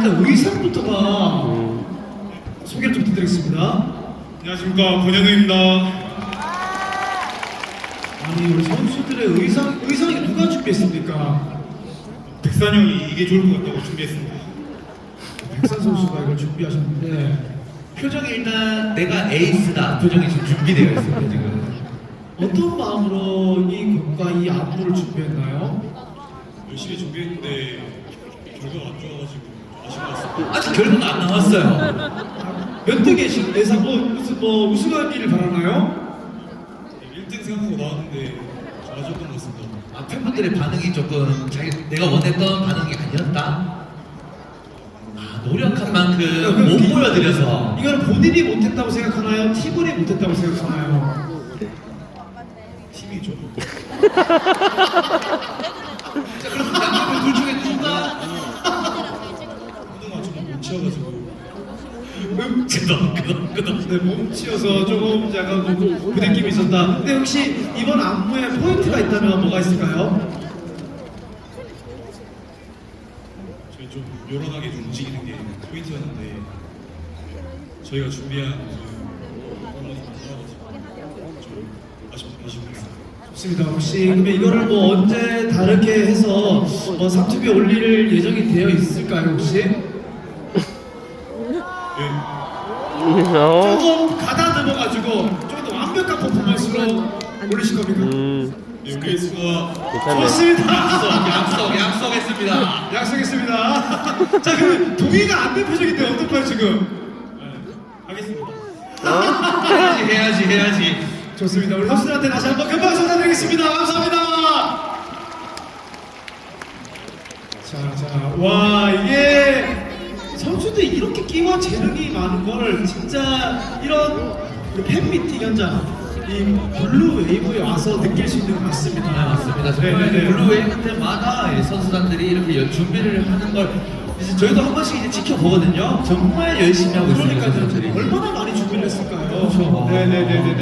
아, 일단 의상부터가 소개를 좀 부탁드리겠습니다. 안녕하십니까 권현우입니다. 아니 우리 선수들의 의상 의상이 누가 준비했습니까? 백산 형이 이게 좋을 것 같다고 준비했습니다. 백산 선수가 이걸 준비하셨는데 표정이 일단 내가 에이스다 표정이 지금 준비되어 있습니다 지금 어떤 마음으로 이 곡과 이 안무를 준비했나요? 열심히 준비했는데 결과가 안 좋아가지고 아직 결과가 안 나왔어요 몇 등에 신 예상 뭐 무슨 뭐 우승하기를 바라나요? 1등 생각하고 나왔는데 좀 아쉬웠던 것 같습니다. 아, 팬분들의 반응이 조금 자기 내가 원했던 반응이 아니었다 아 노력한 만큼 못 보여드려서 이거는 본인이 못했다고 생각하나요? 팀원이 못했다고 생각하나요? 팀이 좀 자 그럼 양팀을 둘 중에 누가 운동화 좀못 치워가지고 음, 그동 그동 그동 네, 몸치여서 조금 약간 그 느낌이 있었다. 근데 혹시 이번 안무에 포인트가 있다면 뭐가 있을까요? 저희 좀 요란하게 좀 움직이는 게 포인트였는데 저희가 준비한 그 안무가 안 나와가지고 좀 아쉬운 아쉬운 것 같습니다. 좋습니다. 혹시 그러면 이거를 뭐 언제 다르게 해서 뭐 상투에 올릴 예정이 되어 있을까요 혹시? 조금 가다듬어가지고 좀 더 완벽한 퍼포먼스로 올리실 겁니까? 음, 네 수가 괜찮네. 좋습니다. 약속 약속했습니다 약속했습니다. 자 그럼 동의가 안 된 표정인데 어떨까요 지금? 네, 하겠습니다. 해야지 해야지 해야지 좋습니다. 우리 선수들한테 다시 한번 금방 전화드리겠습니다. 감사합니다. 자, 자, 와 이게 선수들이 이렇게 끼와 재능이 많은 걸 진짜 이런 팬미팅 현장 이 블루 웨이브에 와서 느낄 수 있는 것 같습니다. 네, 맞습니다. 정말 네, 네, 네. 블루 웨이 때마다 이 선수단들이 이렇게 연- 준비를 하는 걸 이제 저희도 한 번씩 이제 지켜보거든요. 정말 열심히 하고 있습니다. 그러니까 선수들이. 얼마나 많이 준비를 했을까요? 그렇죠. 네네네네.